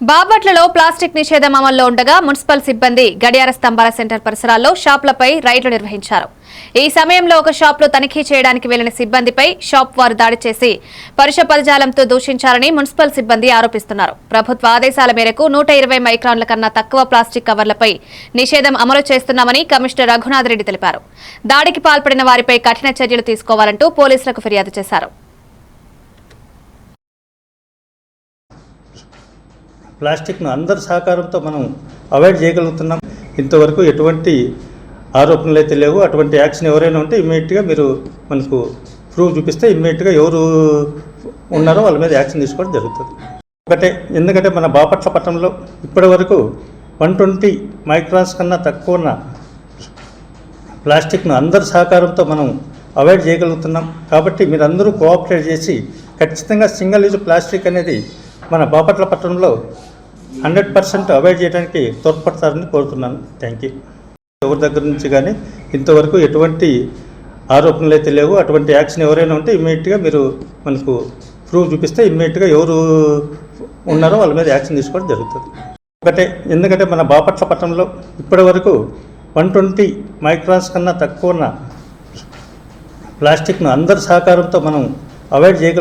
బాపట్లలో ప్లాస్టిక్ నిషేధం అమల్లో ఉండగా మున్సిపల్ సిబ్బంది గడియార స్తంభాల సెంటర్ పరిసరాల్లో షాపులపై రైడ్లు నిర్వహించారు. ఈ సమయంలో ఒక షాప్లో తనిఖీ చేయడానికి వెళ్ళిన సిబ్బందిపై షాప్ వారు దాడి చేసి పరుష పదజాలంతో దూషించారని మున్సిపల్ సిబ్బంది ఆరోపిస్తున్నారు. ప్రభుత్వ ఆదేశాల మేరకు నూట ఇరవై మైక్రాన్ల కన్నా తక్కువ ప్లాస్టిక్ కవర్లపై నిషేధం అమలు చేస్తున్నామని కమిషనర్ రఘునాథ్ రెడ్డి తెలిపారు. దాడికి పాల్పడిన వారిపై కఠిన చర్యలు తీసుకోవాలంటూ పోలీసులకు ఫిర్యాదు చేశారు. ప్లాస్టిక్ను అందరి సహకారంతో మనం అవాయిడ్ చేయగలుగుతున్నాం. ఇంతవరకు ఎటువంటి ఆరోపణలు అయితే లేవు. అటువంటి యాక్షన్ ఎవరైనా ఉంటే ఇమ్మీడియట్గా మీరు మనకు ప్రూఫ్ చూపిస్తే ఇమ్మీడియట్గా ఎవరు ఉన్నారో వాళ్ళ మీద యాక్షన్ తీసుకోవడం జరుగుతుంది. ఒకటే ఎందుకంటే మన బాపట్ల పట్టణంలో ఇప్పటి వరకు వన్ ట్వంటీ మైక్రాన్స్ కన్నా తక్కువ ఉన్న ప్లాస్టిక్ను అందరి సహకారంతో మనం అవాయిడ్ చేయగలుగుతున్నాం. కాబట్టి మీరందరూ కోఆపరేట్ చేసి ఖచ్చితంగా సింగిల్ యూజ్ ప్లాస్టిక్ అనేది మన బాపట్ల పట్టణంలో హండ్రెడ్ పర్సెంట్ అవాయిడ్ చేయడానికి తోడ్పడతారని కోరుతున్నాను. థ్యాంక్ యూ ఎవరి దగ్గర నుంచి కానీ ఇంతవరకు ఎటువంటి ఆరోపణలు అయితే లేవు. అటువంటి యాక్షన్ ఎవరైనా ఉంటే ఇమ్మీడియట్గా మీరు మనకు ప్రూఫ్ చూపిస్తే ఇమ్మీడియట్గా ఎవరు ఉన్నారో వాళ్ళ మీద యాక్షన్ తీసుకోవడం జరుగుతుంది. ఒకటే ఎందుకంటే మన బాపట్ల పట్టణంలో ఇప్పటి వరకు వన్ ట్వంటీ మైక్రాన్స్ కన్నా తక్కువ ఉన్న ప్లాస్టిక్ను అందరి సహకారంతో మనం అవాయిడ్ చేయగలం